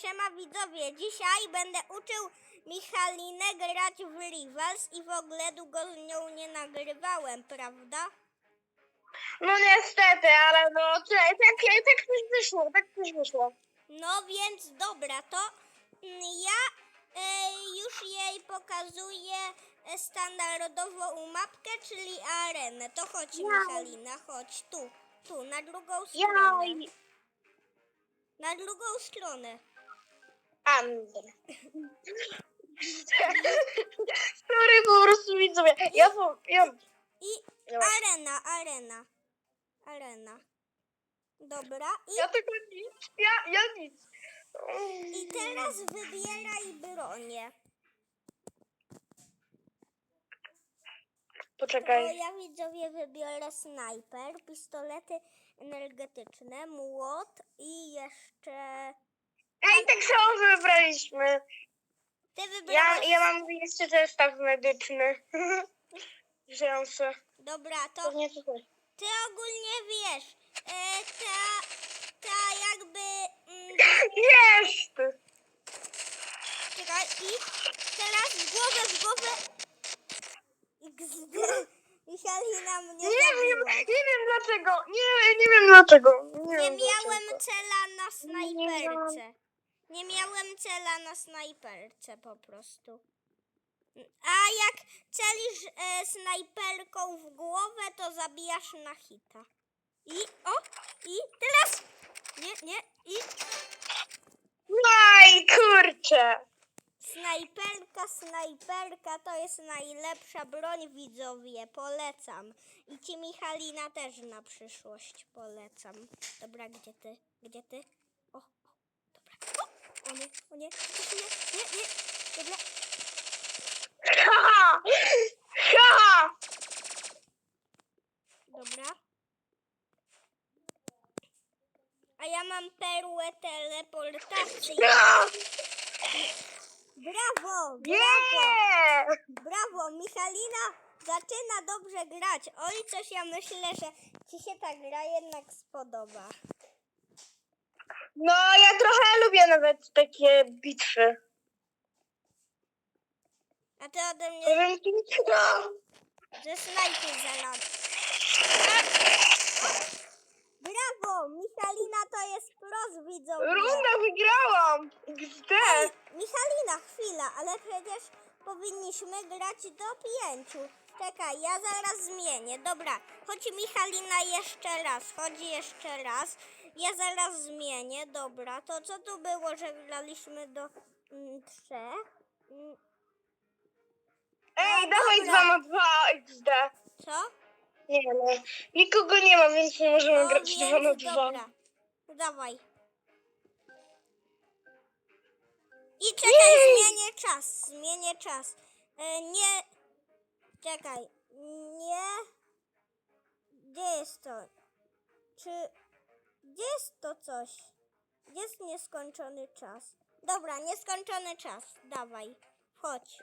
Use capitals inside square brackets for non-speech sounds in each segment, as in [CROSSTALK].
Siema widzowie, dzisiaj będę uczył Michalinę grać w Rivals i w ogóle długo z nią nie nagrywałem, prawda? No niestety, ale no tak, tak, tak wyszło, tak coś wyszło. No więc dobra, to mm, ja e, już jej pokazuję standardową mapkę, czyli arenę. To chodź Ja. Michalina, chodź tu, tu, na drugą stronę. Jaj, Na drugą stronę. Andr. Sorry, po prostu widzowie. Ja, po, ja, I arena, arena, arena. Dobra, i ja tylko nic, ja, ja nic. I teraz wybieraj bronię. To Poczekaj. ja widzowie wybiorę snajper, pistolety energetyczne, młot i jeszcze... Tak samo wybraliśmy. Ty Ja, wybrałeś... ja mam jeszcze zestaw medyczny. [LAUGHS] Wziąłem. Dobra, to Pewnie coś. ty ogólnie wiesz, e, ta, ta jakby... Mm, Jest! czekaj, i teraz w głowę, w głowę... XD. Michalina mnie Nie wiem, zabiła. nie wiem dlaczego. Nie, nie wiem dlaczego. Nie, Nie wiem miałem dlaczego. cela na snajperce. Nie miałem cela na snajperce po prostu. A jak celisz e, snajperką w głowę, to zabijasz na hita. I o, i teraz. Nie, nie, i Aj, kurczę. snajperka, snajperka to jest najlepsza broń widzowie, polecam. I ci Michalina też na przyszłość polecam. Dobra, gdzie ty? Gdzie ty? O, o, dobra. O, o nie, nie, nie, nie, dobra. Ha! Ha! Dobra. A ja mam perłę teleportacji. Ha! Brawo! Brawo! Nie! Brawo! Michalina zaczyna dobrze grać. Oj, coś ja myślę, że ci się ta gra jednak spodoba. No, ja trochę lubię nawet takie bitwy. A ty ode mnie Powiem ci, no. ze snajpy zaraz. Brawo! Michalina to jest pros widzowie. Runda wygrałam! XD! Ej, Michalina, chwila, ale przecież powinniśmy grać do pięciu. Czekaj, ja zaraz zmienię. Dobra, chodź Michalina jeszcze raz, chodź jeszcze raz. Ja zaraz zmienię, dobra. To co tu było, że graliśmy do mm, trzech? Mm, Ej, dawaj dobra. 2 na 2 XD. co? Nie no, nikogo nie ma, więc nie możemy No grać 2 na więc 2. dobra. Dawaj. I czekaj, zmienię czas, zmienię czas. E, nie, czekaj, nie, gdzie jest to? Czy, gdzie jest to coś? Gdzie jest nieskończony czas? Dobra, nieskończony czas, dawaj, chodź.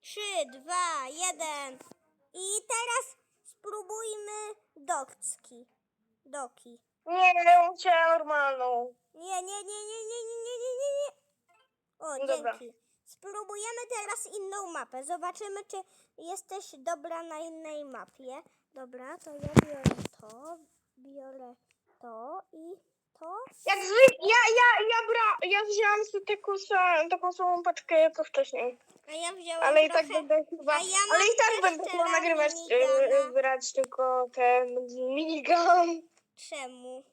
Trzy, dwa, jeden. I teraz spróbujmy dokcki. Doki. Nie, chciałam normalną. Nie, nie, nie, nie, nie, nie, nie, nie, nie, nie. O, Dobra. dzięki. Spróbujemy teraz inną mapę. Zobaczymy, czy jesteś dobra na innej mapie. Dobra, to ja biorę to, biorę to i to. Jak zwykle, ja, ja, ja bra, ja wzięłam sobie taką, sa- taką samą paczkę co wcześniej. A ja Ale i trochę... tak będę chyba, a ja ale i tak będę chyba nagrywać, minigana. e, grać tylko ten minigun. Czemu?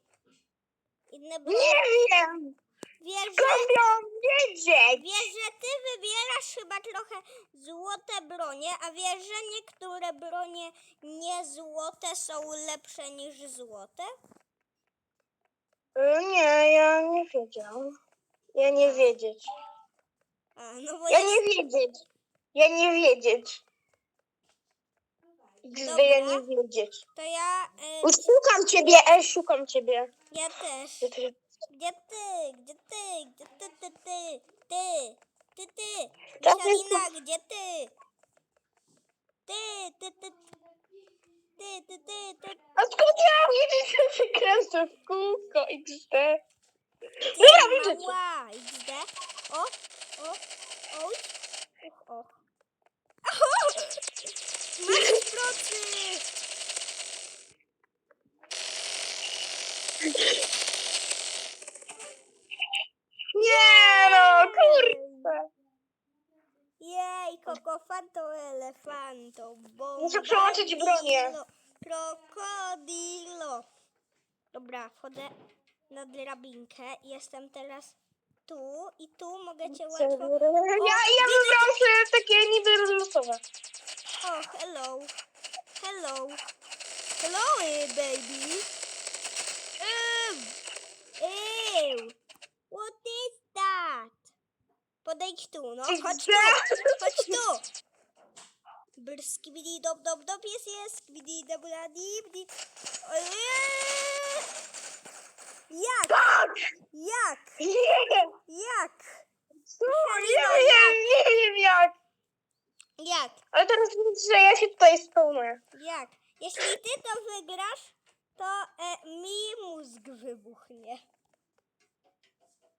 Inne. Nie wiem, Wiesz, że, skąd miałam wiedzieć? wiesz, że ty wybierasz chyba trochę złote bronie, a wiesz, że niektóre bronie nie złote są lepsze niż złote? E, Nie, ja nie wiedziałam. Ja nie wiedzieć. A, no bo Ja jest... nie wiedzieć. Ja nie wiedzieć. XD, ja nie wiedzieć. To ja... Y, Szukam ciebie, ej, szukam ciebie. ja też. Gdzie ty? Gdzie ty? Gdzie ty, ty, ty? Ty! Ty, ty! Tak, Michalina, gdzie ty? Ty, ty, ty, ty, ty, ty, ty, A skąd ja mam wiedzieć, że się kręcę w kółko XD? ty, Dobra, widzę Ała, XD. O, o, oj. Uch, o. Masz procy! Nie no, kurde. Jej, kokofanto elefanto, bo... Muszę przełączyć bronię. Krokodilo. Dobra, wchodzę na drabinkę. Jestem teraz tu i tu mogę cię łatwo... Ja, ja wybrałam sobie takie niby losowe. O, hello. Hello. Hello, eh, baby. Ew. Ew. Podejdź tu, no. Chodź tu. Chodź tu. Brskibidi dob dob dob jest jest. Skibidi dobra di di. Eee. Jak? Tak! Jak? Nie! Jak? Co? Ja wiem, nie wiem jak. Jak? Ale teraz widzę, że ja się tutaj spełnię. Jak? Jeśli ty to wygrasz, to e, mi mózg wybuchnie.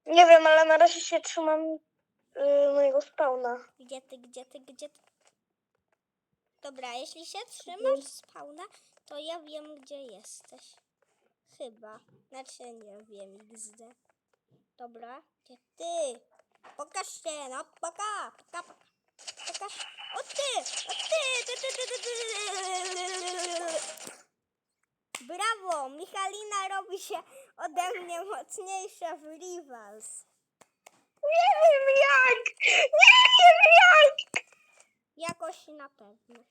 Nie wiem, ale na razie się trzymam y, mojego spawna. Gdzie ty, gdzie ty, gdzie ty? Dobra, jeśli się trzymasz spawna, to ja wiem, gdzie jesteś. Chyba. Znaczy nie wiem, XD. Dobra, gdzie ty? Pokaż się, no poka, poka, poka. Pokaż. O ty! O ty! ty, ty, ty, ty, ty. Brawo! Michalina robi się ode mnie mocniejsza w Rivals. Nie wiem jak! Nie wiem jak! Jakoś na pewno.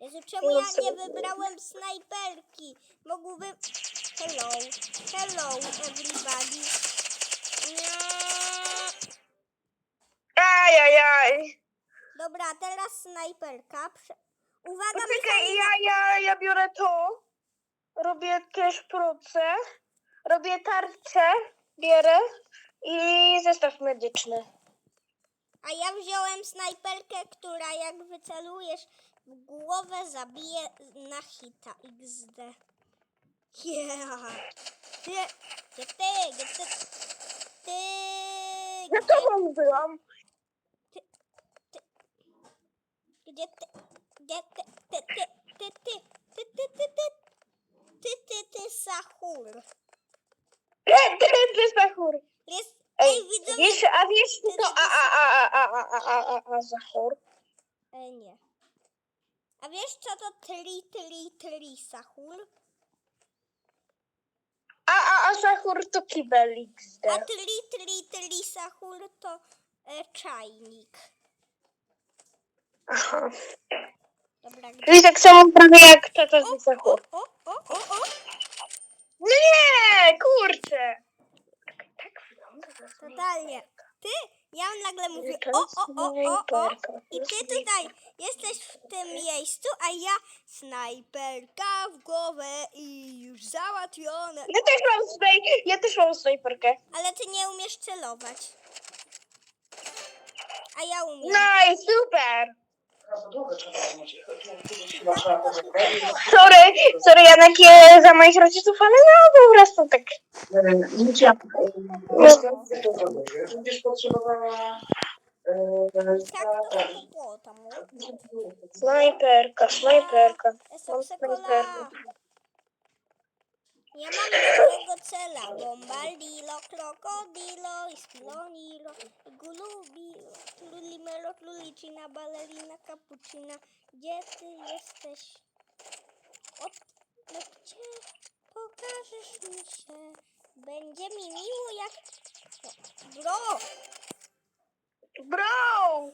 Jezu, czemu ja nie wybrałem snajperki? Mógłbym... Hello. Hello, everybody. Nie. Ajajaj. Dobra, teraz snajperka. Prze... Uwaga, Poczekaj, Michalina. ja, ja, ja biorę to. Robię też proce. Robię tarczę. Bierę. I zestaw medyczny. A ja wziąłem snajperkę, która jak wycelujesz w głowę zabije na hita XD. Yeah. Ty, gdzie ty, gdzie ty, ty, Ja gdzie, tobą byłam. gdzie ty, gdzie ty, ty, ty, ty, ty, ty, ty, ty, ty, ty, ty, ty, sahur. Ty, ty, ty, Zachór. Jest, Ej, widzowie, wiesz, a wiesz co to a, a, a, a, a, a, a, a, a, Zachór? e, nie. A wiesz co to tri, tri, tri, sahur? A, a, a Zachór to kibel XD. A tri, tri, tri, sahur to e, czajnik. Aha. Dobra, gdzie? Czyli tak samo prawie jak tata O, z o, Zachór. o, o, o, o. No nie, kurczę. Tak wygląda Totalnie. Ty, ja nagle mówię o, o, o, o, o. I ty tutaj jesteś w tym miejscu, a ja snajperka w głowę i już załatwione. Ja też mam snaj... ja też mam snajperkę. Ale ty nie umiesz celować. A ja umiem. Nice, super. Sorry, sorry Janek, za moich rodziców, ale no po prostu tak. Będziesz potrzebowała... Snajperka, snajperka. Sekola. Ja mam jednego cela. Bombardilo, krokodilo, ispilonilo, gulubilo, tlulimelo, tlulicina, balerina, cappuccina. Gdzie ty jesteś? O, no gdzie pokażesz mi się? Będzie mi miło jak... Bro! Bro!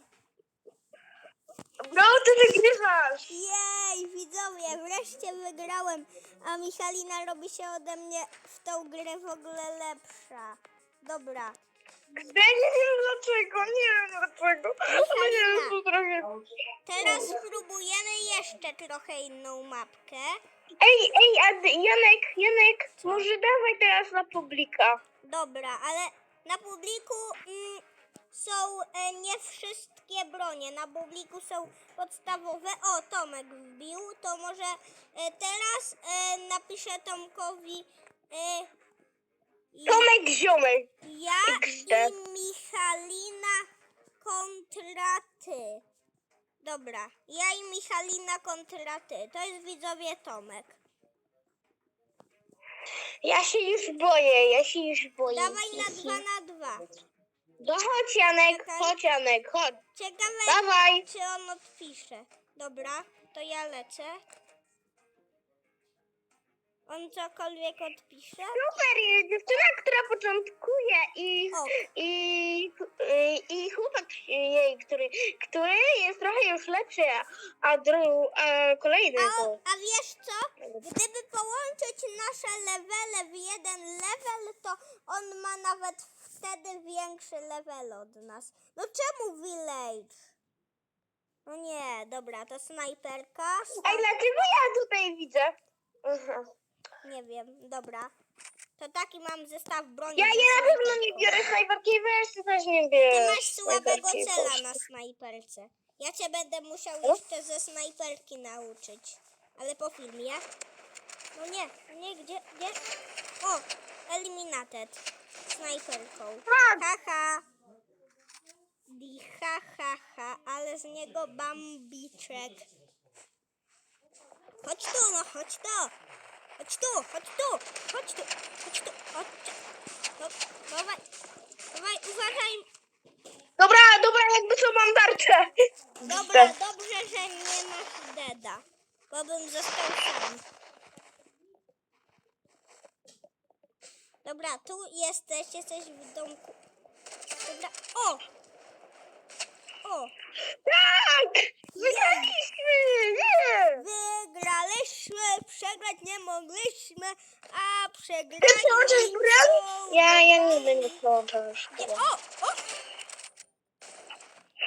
Bro, ty wygrywasz! Jej, wreszcie wygrałem, a Michalina robi się ode mnie w tą grę w ogóle lepsza. Dobra, Ja nie wiem dlaczego, nie wiem dlaczego. Nie wiem, co teraz spróbujemy jeszcze trochę inną mapkę. Ej, ej, a Janek, Janek, może dawaj teraz na publika. Dobra, ale na publiku mm, są e, nie wszystkie bronie. Na publiku są podstawowe. O, Tomek wbił. To może e, teraz e, napiszę Tomkowi. E, Tomek Ziomek. ja XD. i Michalina kontra ty. Dobra, ja i Michalina kontra ty. To jest widzowie Tomek. Ja się już boję, ja się już boję. Dawaj na dwa na dwa. No chodź Janek, Czekaj. chodź Janek, chodź. Ciekawe, Dawaj. czy on odpisze. Dobra, to ja lecę. On cokolwiek odpisze? Super, jest dziewczyna, która początkuje i, O. i, i, i chłopak jej, który, który jest trochę już lepszy, a, dru, a kolejny A, to... a wiesz co? Gdyby połączyć nasze levele w jeden level, to on ma nawet wtedy większy level od nas. No czemu village? No nie, dobra, to snajperka. Ej, dlaczego ja tutaj widzę? Aha. Nie wiem, dobra. To taki mam zestaw broni. Ja, ja na pewno nie biorę snajperki, weź ty też nie Ty bierz masz słabego snajperki, cela na snajperce. Ja cię będę musiał jeszcze ze snajperki nauczyć. Ale po filmie. No nie, nie, gdzie, gdzie? O, eliminated. Snajperką. Tak. Haha. Di ha, ha, ha, ale z niego bambiczek. Chodź tu, no chodź tu. Chodź tu, chodź tu, chodź tu, chodź tu, chodź tu. No, dawaj, dawaj, uważaj, Dobra, dobra, jakby co mam tarczę. Dobra, dobrze, że nie masz deda, bo bym został sam. Dobra, tu jesteś, jesteś w domku. Dobra, o! O! Tak! Wygraliśmy! Nie! Wygraliśmy, przegrać nie mogliśmy, a Ty przegrali... przełączasz broń? Ja, ja nie będę. Nie, o, o!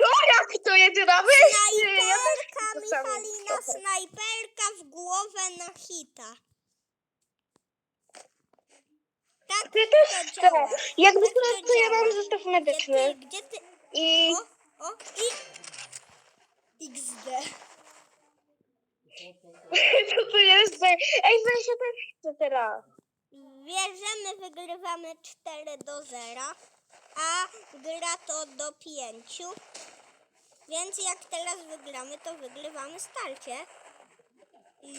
O, jak to jedyna myśl! Ja Snajperka, też to samo Michalina, snajperka w głowę na hita. Tak Ty też chcę. Jakby Tak to, ja mam zestaw Gdzie ty, medyczny. gdzie ty? I... O, o, i... XD. [LAUGHS] Co to jest? Ej, weź się też chcę teraz. Bierzemy, wygrywamy 4 do 0, a gra to do 5. Więc jak teraz wygramy, to wygrywamy starcie. I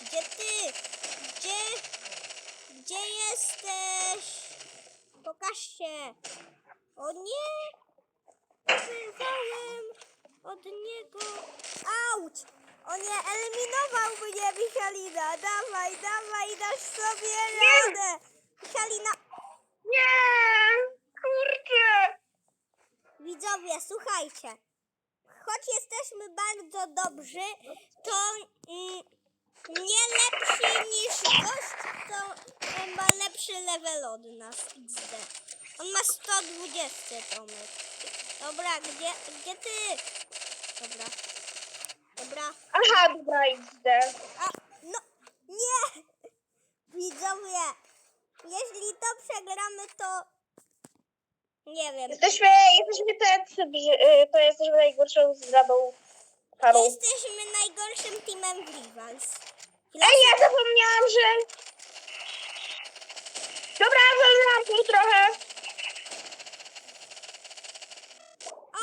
gdzie ty? Gdzie? Jesteś? Pokaż się. O nie! Wyrwałem od niego. Auć! O nie, eliminował mnie Michalina. Dawaj, dawaj, dasz sobie radę. Michalina, Nie! Kurczę! widzowie, słuchajcie. Choć jesteśmy bardzo dobrzy, to mm, nie lepsi niż gość, to on ma lepszy level od nas. XD. On ma 120 Tomek. Dobra, gdzie, gdzie ty? Dobra. Dobra. Aha, dobra, idę. A, no, nie! [LAUGHS] Widzowie, jeśli to przegramy, to nie wiem. Jesteśmy, jesteśmy tacy, brzy- y, to jesteśmy najgorszą zdradą parą. Jesteśmy najgorszym teamem w Rivals. Ej, ja zapomniałam, że... Dobra, wolnęłam tu trochę.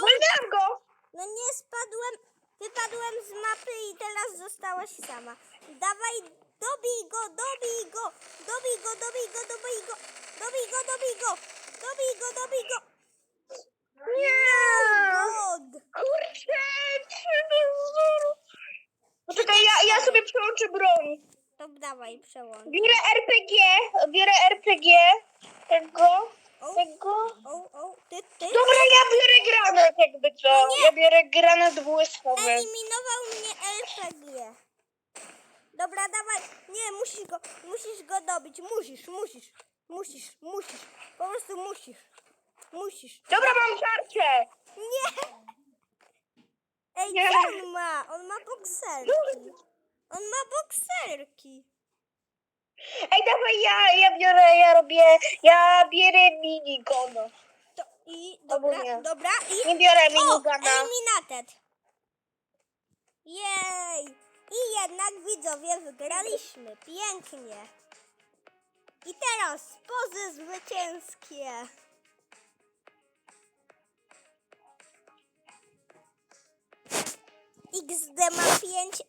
Wolnęłam go. No nie spadłem, wypadłem z mapy i teraz zostałaś sama. Dawaj, dobij go, dobij go, dobij go, dobij go, dobij go, dobij go, dobij go, dobij go, dobij go. Nie. God. Kurczę, do zero. Poczekaj, ja, ja sobie przełączę broń. To dawaj, przełącz. Biorę RPG, biorę RPG. Tego, O, tego. o, o, ty, ty. Dobra, ja biorę granat jakby co. No. Ja biorę granat błyskowy. Eliminował mnie RPG. Dobra, dawaj. Nie, musisz go, musisz go dobić. Musisz, musisz, musisz, musisz. Po prostu musisz. Musisz. Dobra, mam tarczę. Nie! Ej, Nie. co on ma? On ma bokserki. On ma bokserki. Ej, dawaj, ja, ja biorę, ja robię, ja biorę minigun. To i Albo dobra, nie. dobra i Nie biorę o, miniguna. eliminated. Jej! I jednak widzowie wygraliśmy. Pięknie. I teraz pozy zwycięskie. XD ma 5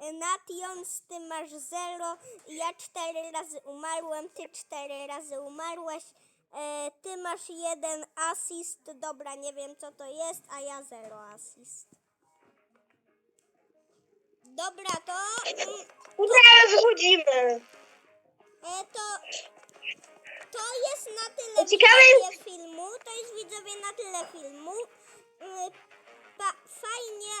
eliminations, ty masz 0, ja 4 razy umarłem, ty 4 razy umarłeś, e, ty masz jeden assist, dobra, nie wiem co to jest, a ja 0 assist. Dobra, to, mm, Nie, wychodzimy. e, to, to jest na tyle Ciekawe widzowie filmu, to jest widzowie na tyle filmu. Y, Pa, fajnie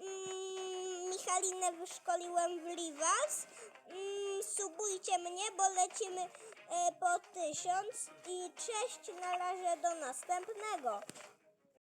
mm, Michalinę wyszkoliłem w Rivals. Mm, subujcie mnie, bo lecimy e, po tysiąc i cześć na razie do następnego.